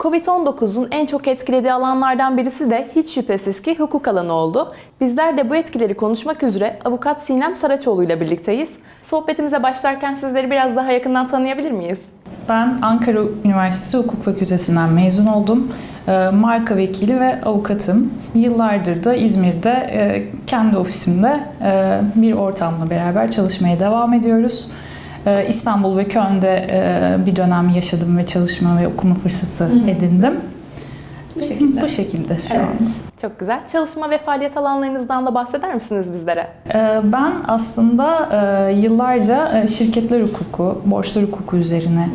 Covid-19'un en çok etkilediği alanlardan birisi de hiç şüphesiz ki hukuk alanı oldu. Bizler de bu etkileri konuşmak üzere avukat Sinem Saraçoğlu ile birlikteyiz. Sohbetimize başlarken sizleri biraz daha yakından tanıyabilir miyiz? Ben Ankara Üniversitesi Hukuk Fakültesinden mezun oldum. Ee, Marka vekili ve avukatım. Yıllardır da İzmir'de e, kendi ofisimde e, bir ortamla beraber çalışmaya devam ediyoruz. Ee, İstanbul ve Köln'de e, bir dönem yaşadım ve çalışma ve okuma fırsatı edindim. Bu şekilde. Bu şekilde şu Evet. an. Çok güzel. Çalışma ve faaliyet alanlarınızdan da bahseder misiniz bizlere? Ee, Ben aslında e, yıllarca e, şirketler hukuku, borçlar hukuku üzerine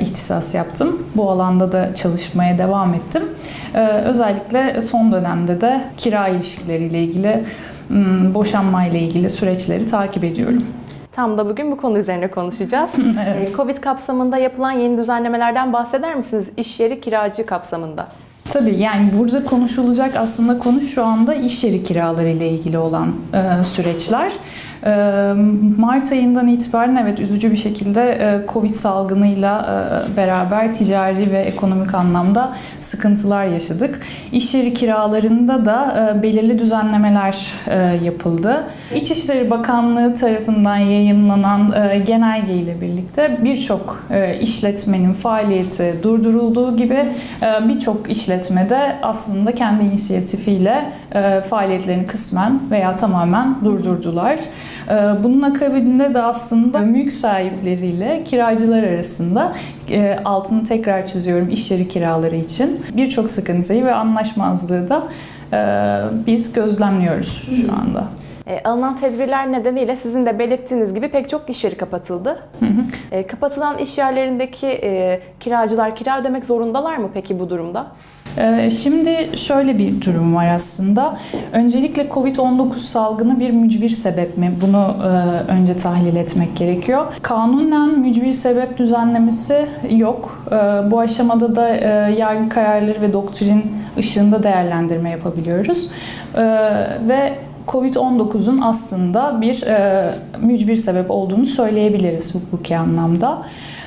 ihtisas yaptım. Bu alanda da çalışmaya devam ettim. Özellikle son dönemde de kira ilişkileriyle ilgili, m, boşanmayla ilgili süreçleri takip ediyorum. Tam da bugün bu konu üzerine konuşacağız. Evet. Ee, Covid kapsamında yapılan yeni düzenlemelerden bahseder misiniz? İş yeri kiracı kapsamında. Tabii yani burada konuşulacak aslında konu şu anda iş yeri kiraları ile ilgili olan e, süreçler. E, Mart ayından itibaren evet üzücü bir şekilde e, Covid salgınıyla e, beraber ticari ve ekonomik anlamda sıkıntılar yaşadık. İş yeri kiralarında da e, belirli düzenlemeler yapıldı. İçişleri Bakanlığı tarafından yayınlanan genelge ile birlikte birçok işletmenin faaliyeti durdurulduğu gibi birçok işletmede aslında kendi inisiyatifiyle faaliyetlerini kısmen veya tamamen durdurdular. E, Bunun akabinde de aslında mülk sahipleriyle kiracılar arasında e, altını tekrar çiziyorum iş yeri kiraları için birçok sıkıntıyı ve anlaşmazlığı da e, biz gözlemliyoruz şu anda. E, alınan tedbirler nedeniyle sizin de belirttiğiniz gibi pek çok iş yeri kapatıldı. E, kapatılan iş yerlerindeki e, kiracılar kira ödemek zorundalar mı peki bu durumda? Ee, Şimdi şöyle bir durum var aslında. Öncelikle Covid-19 salgını bir mücbir sebep mi? Bunu e, önce tahlil etmek gerekiyor. Kanunen mücbir sebep düzenlemesi yok. E, Bu aşamada da e, yargı kararları ve doktrin ışığında değerlendirme yapabiliyoruz. Ve Covid-19'un aslında bir mücbir sebep olduğunu söyleyebiliriz hukuki anlamda.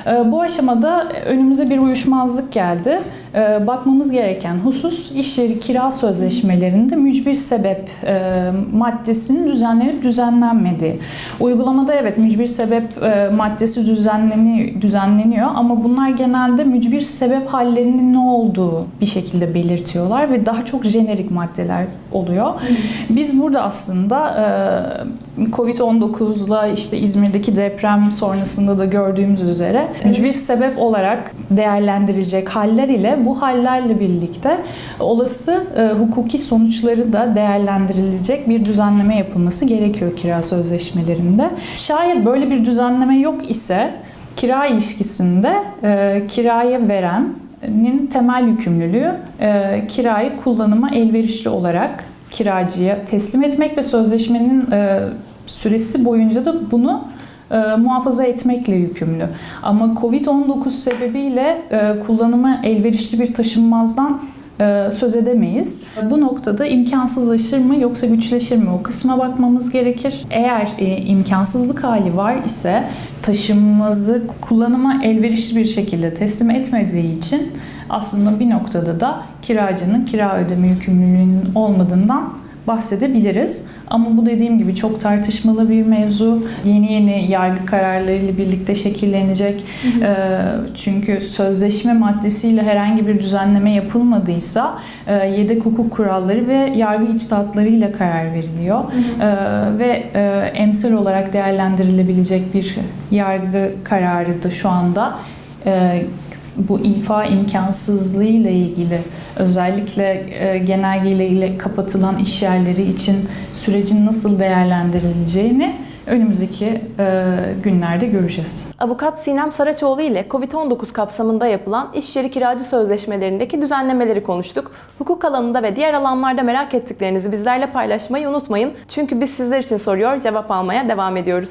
E, Bu aşamada önümüze bir uyuşmazlık geldi. E, Bakmamız gereken husus iş yeri kira sözleşmelerinde mücbir sebep e, maddesinin düzenlenip düzenlenmediği. Uygulamada evet mücbir sebep e, maddesi düzenleniyor, düzenleniyor ama bunlar genelde mücbir sebep hallerinin ne olduğu bir şekilde belirtiyorlar ve daha çok jenerik maddeler oluyor. Biz burada aslında e, Covid-19'la işte İzmir'deki deprem sonrasında da gördüğümüz üzere mücbir sebep olarak değerlendirilecek haller ile bu hallerle birlikte olası e, hukuki sonuçları da değerlendirilecek bir düzenleme yapılması gerekiyor kira sözleşmelerinde. Şayet böyle bir düzenleme yok ise kira ilişkisinde e, kiraya verenin temel yükümlülüğü e, kirayı kullanıma elverişli olarak kiracıya teslim etmek ve sözleşmenin e, süresi boyunca da bunu e, muhafaza etmekle yükümlü. Ama Covid-19 sebebiyle e, kullanıma elverişli bir taşınmazdan söz edemeyiz. Bu noktada imkansızlaşır mı yoksa güçleşir mi o kısma bakmamız gerekir. Eğer imkansızlık hali var ise taşınmazı kullanıma elverişli bir şekilde teslim etmediği için aslında bir noktada da kiracının kira ödeme yükümlülüğünün olmadığından bahsedebiliriz. Ama bu dediğim gibi çok tartışmalı bir mevzu. Yeni yeni yargı kararlarıyla birlikte şekillenecek. Ee, çünkü sözleşme maddesiyle herhangi bir düzenleme yapılmadıysa e, yedek hukuk kuralları ve yargı içtihatlarıyla karar veriliyor. Ee, ve e, emsal olarak değerlendirilebilecek bir yargı kararı da şu anda e, bu ifa imkansızlığı ile ilgili özellikle e, genelgeyle ile kapatılan iş yerleri için sürecin nasıl değerlendirileceğini önümüzdeki e, günlerde göreceğiz. Avukat Sinem Saraçoğlu ile Covid-19 kapsamında yapılan iş yeri kiracı sözleşmelerindeki düzenlemeleri konuştuk. Hukuk alanında ve diğer alanlarda merak ettiklerinizi bizlerle paylaşmayı unutmayın. Çünkü biz sizler için soruyor, cevap almaya devam ediyoruz.